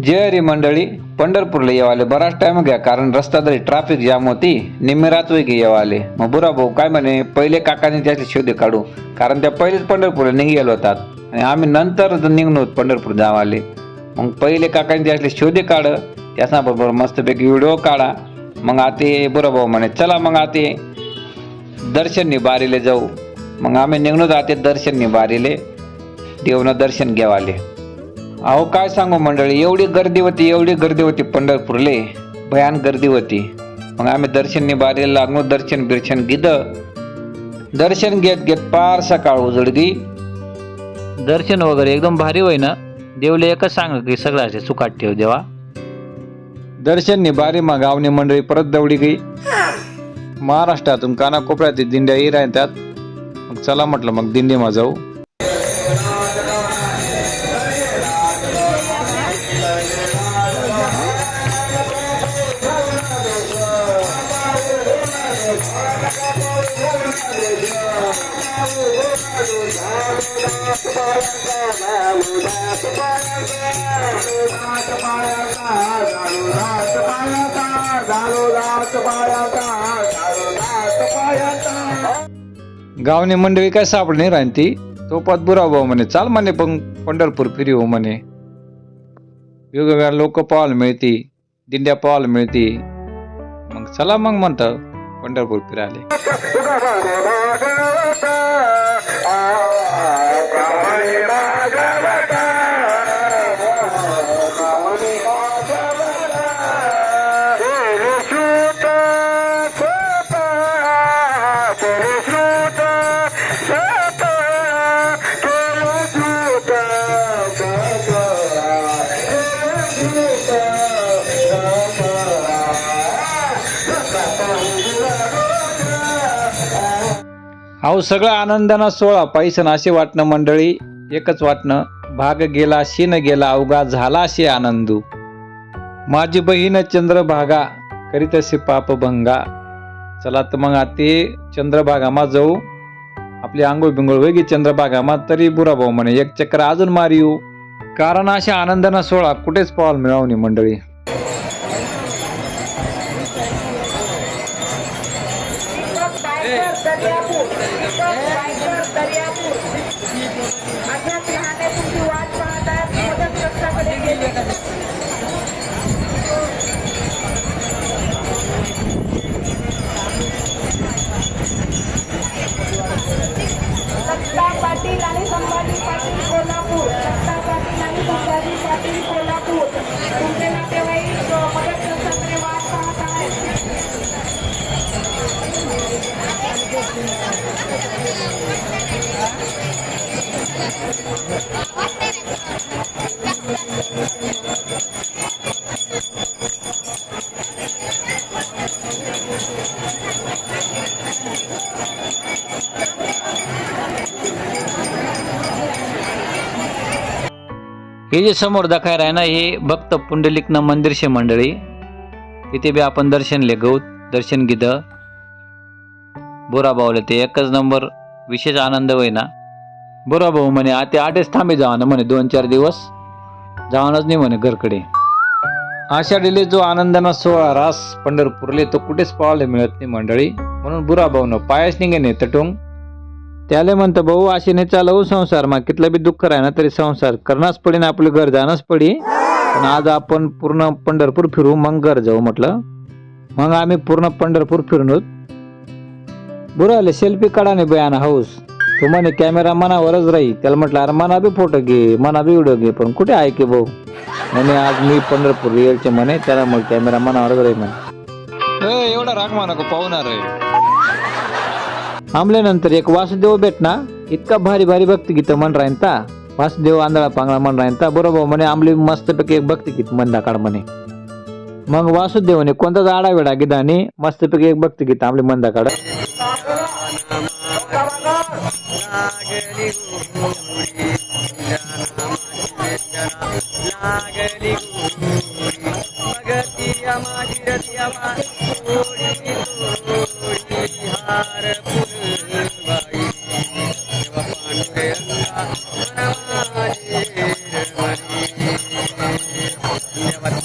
जय हरी मंडळी पंढरपूरला येवाले बराच टाइम घ्या कारण रस्ता तरी ट्रॅफिक जाम होती निम्मी रात्री की येवाले मग बुरा भाऊ काय म्हणे पहिले काकाने त्याचे शोधे काढू कारण त्या पहिलेच पंढरपूरला निघेल होतात आणि आम्ही नंतर निघलो पंढरपूर जावाले मग पहिले काकाने त्यातले शोधे काढ त्याचा बरोबर मस्तपैकी व्हिडिओ काढा मग आते बुरा भाऊ म्हणे चला मग आते दर्शननी बारीले जाऊ मग आम्ही निघलो जाते दर्शननी बारीले देवनं दर्शन घ्यावाले अहो काय सांगू मंडळी? एवढी गर्दी होती एवढी गर्दी होती पंढरपूरले. भयान गर्दी होती. मग आम्ही दर्शननी बारीला लागलो दर्शन बिर्शन घेतलं. दर्शन घेत घेत पार सकाळ उजडगी दर्शन वगैरे एकदम भारी होई ना देवले एकच सांग की सगळं असे सुखात ठेव देवा. दर्शननी बारी मग गावनी मंडळी परत दौडी गई महाराष्ट्रातून कानाकोपऱ्यात दिंड्या ही राहतात मग चला म्हटलं मग दिंडीमा जाऊ. गावनी मंडळी काय सापडणे नाही राहती तो पात बुरा भाऊ म्हणे. चाल म्हणे पण पंढरपूर फिरी हो म्हणे. वेगवेगळ्या लोक पाहायला मिळती दिंड्या पाहायला मिळती. मग चला मग म्हणतं पंढरपूर फिरायला अहो सगळं आनंदानं सोळा पैसा असे वाटणं मंडळी. एकच वाटणं भाग गेला शिन गेला अवघा झाला असे आनंदू. माझी बहीण चंद्रभागा करीत असे पाप भंगा. चला तर मग आते चंद्रभागामा जाऊ. आपली आंघोळ बिंगोळ वेगळी चंद्रभागामा तरी बुरा भाऊ म्हणे एक चक्र अजून मारिऊ कारण अशा आनंदानं सोळा कुठेच पाहायला मिळवणे मंडळी. होतं हे जे समोर दाखवायला आहे ना हे भक्त पुंडलिकनं मंदिर शे मंडळी. इथे बी आपण दर्शन ले दर्शन घेत. बोरा भाऊला ते एकच नंबर विशेष आनंद होय ना बोरा भाऊ म्हणे आता आठच थांबे जावा ना म्हणे दोन चार दिवस. जावानच नाही म्हणे घरकडे. आषाढीले जो आनंदाना सोळा रास पंढरपूरले तो कुठेच पाहायला मिळत नाही मंडळी. म्हणून बुरा भाऊनं पायच निघे नाही तटून त्याला म्हणतं भाऊ असे नाही चालवू संसार. मग कितलं बी दुःख राही ना तरी संसार. करणारच पडी ना आपलं घर जाणंच पडी. पण आज आपण पूर्ण पंढरपूर फिरू मग घर जाऊ म्हटलं. मग आम्ही पूर्ण पंढरपूर फिरून बरं आले सेल्फी काढा नाही बयान हाऊस. तो म्हणे कॅमेरा मनावरच राही. त्याला म्हटलं अरे मना बी फोटो घे मना बी व्हिडिओ घे पण कुठे आहे की भाऊ? म्हणे आज मी पंढरपूर रिअलचे म्हणे त्याला मग कॅमेरा मनावरच राही म्हणे. एवढा राग माना पाहुणार आहे आंबल्यानंतर एक वासुदेव भेटना इतका भारी भारी भक्तगीत म्हण राहिनता वासुदेव आंधळा पांगळा म्हण राहिनता बरोबर म्हणे आंबली मस्तपैकी एक भक्तगीत म्हणला काढ म्हणे मग वासुदेवने कोणताच आडावेडा गिदाने मस्तपैकी एक भक्तगीत आपले मंदा काढ Mira,